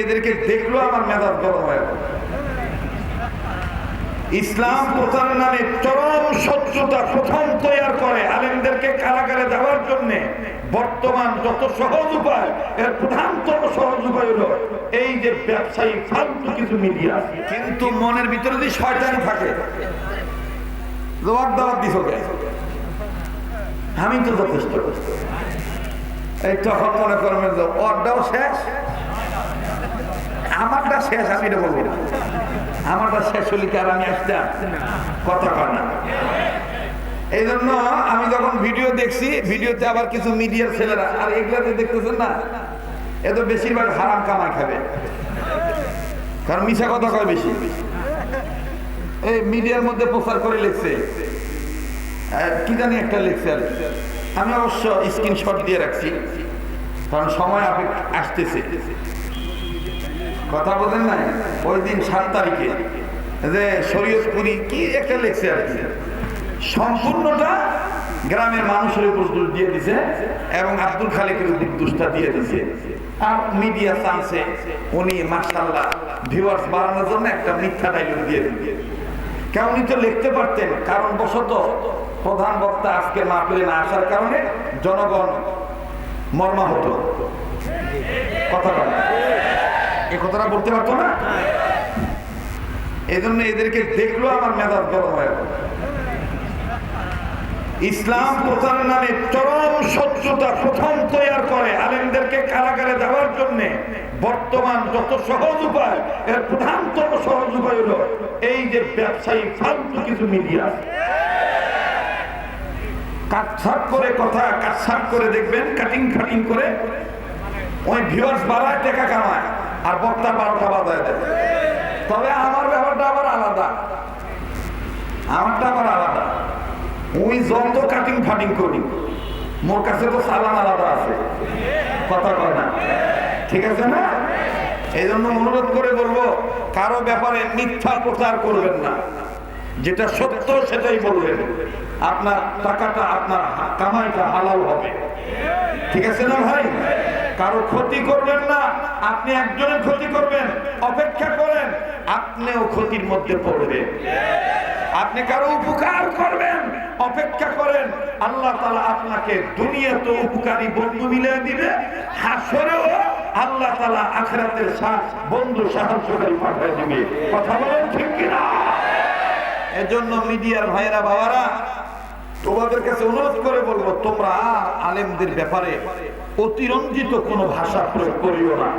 এদেরকে দেখল আমার মেজাজ গরম হয়ে ইসলাম প্রচারের নামে চরম শত্রুতা প্রথম তৈরি করে আলেমদেরকে কারাগারে দেওয়ার জন্য। বর্তমান যত সহজ উপায়, এর প্রধানতম সহজ উপায় হলো এই যে ব্যবসায়ী ফালতু কিছু মিডিয়া। কিন্তু মনের ভিতরে যদি শয়তানি থাকে লোয়ার দাওয়াত দিছ আমি তো যথেষ্ট। এই তখন মনে করবেন যে ওরটাও শেষ। আমারটা শেষ, আমি এটা বলব না। আমারটা শেষ হলে কি আমি আসতাম? কথা কয় না। এই জন্য আমি যখন ভিডিও দেখছি, ভিডিওতে আবার কিছু মিডিয়ার ছেলেরা, আর এগুলাতে দেখতেছেন না, এ তো বেশিরভাগ হারাম কামাই খাবে। কারণ মিশা কথা কয় বেশি। এই মিডিয়ার মধ্যে প্রচার করে লিখছে। কি জানি একটা লিখছে আর। আমি অবশ্য স্ক্রিনশট দিয়ে রাখছি, কারণ সময় আসতেছে। কথা বলেন নাই? ওই দিন সাত তারিখে। যে শরীয়তপুরি কি একটা লেখছে আর কি? সম্পূর্ণটা গ্রামের মানুষের উপর দোষ দিয়ে দিছে এবং আব্দুল খালেকের উপর দোষটা দিয়ে দিছে। আর মিডিয়া চান্সে উনি মার্শাল্লাহ ভিউয়ার্স বাড়ানোর জন্য একটা মিথ্যা ডায়লগ দিয়ে দিচ্ছে কেউ উনি তো লিখতে পারতেন কারণ বশত প্রধান বক্তা আজকে মাহফিলে না আসার কারণে জনগণ মর্মাহত। কথা বলে কথাটা বলতে পারতো না? এই জন্য এদেরকে দেখল আমার মেজাজ গরম হয়ে। ইসলাম প্রচারের নামে চরম শত্রুতা প্রথম তৈরি করে আলেমদেরকে কারাগারে দেওয়ার জন্য বর্তমান যত সহজ উপায়, এর প্রধানতম সহজ উপায় হলো এই যে ব্যবসায়ী ফালতু কিছু মিডিয়া কাটছাট করে কথা, কাটছাট করে দেখবেন কাটিং ফাটিং করে। ওই ভিউয়ার্স বাড়ায়, টাকা কামায়। আর বক্তা বারোটা বাজায় দেয়। তবে আমার ব্যাপারটা আবার আলাদা। আমারটা আবার আলাদা। ওই যত কাটিং ফাটিং করি, মোর কাছে তো সালান আলাদা আছে। কথা কয় না। ঠিক আছে না? এই জন্য অনুরোধ করে বলব, কারও ব্যাপারে মিথ্যা প্রচার করবেন না। যেটা সত্য সেটাই বলবেন। আপনার টাকাটা, আপনার কামাইটা হালাল হবে। ঠিক আছে না ভাই? কারও ক্ষতি করবেন না। আপনি একজনের ক্ষতি করবেন, অপেক্ষা করেন, আপনিও ক্ষতির মধ্যে পড়বেন। আপনি কারও উপকার করবেন, অপেক্ষা করেন, আল্লাহ তালা আপনাকে দুনিয়াতে উপকারী বন্ধু মিলিয়ে দিবে, হাসরেও আল্লাহ তালা আখরাতের সাথ বন্ধু সাহায্যকারী পাঠিয়ে দিবে। কথা বলেন ঠিক কিনা? এজন্য মিডিয়ার ভাইরা বাবারা তোমাদের কাছে অনুরোধ করে বলব তোমরা আলেমদের ব্যাপারে অতিরঞ্জিত কোনো ভাষা প্রয়োগ করিও না।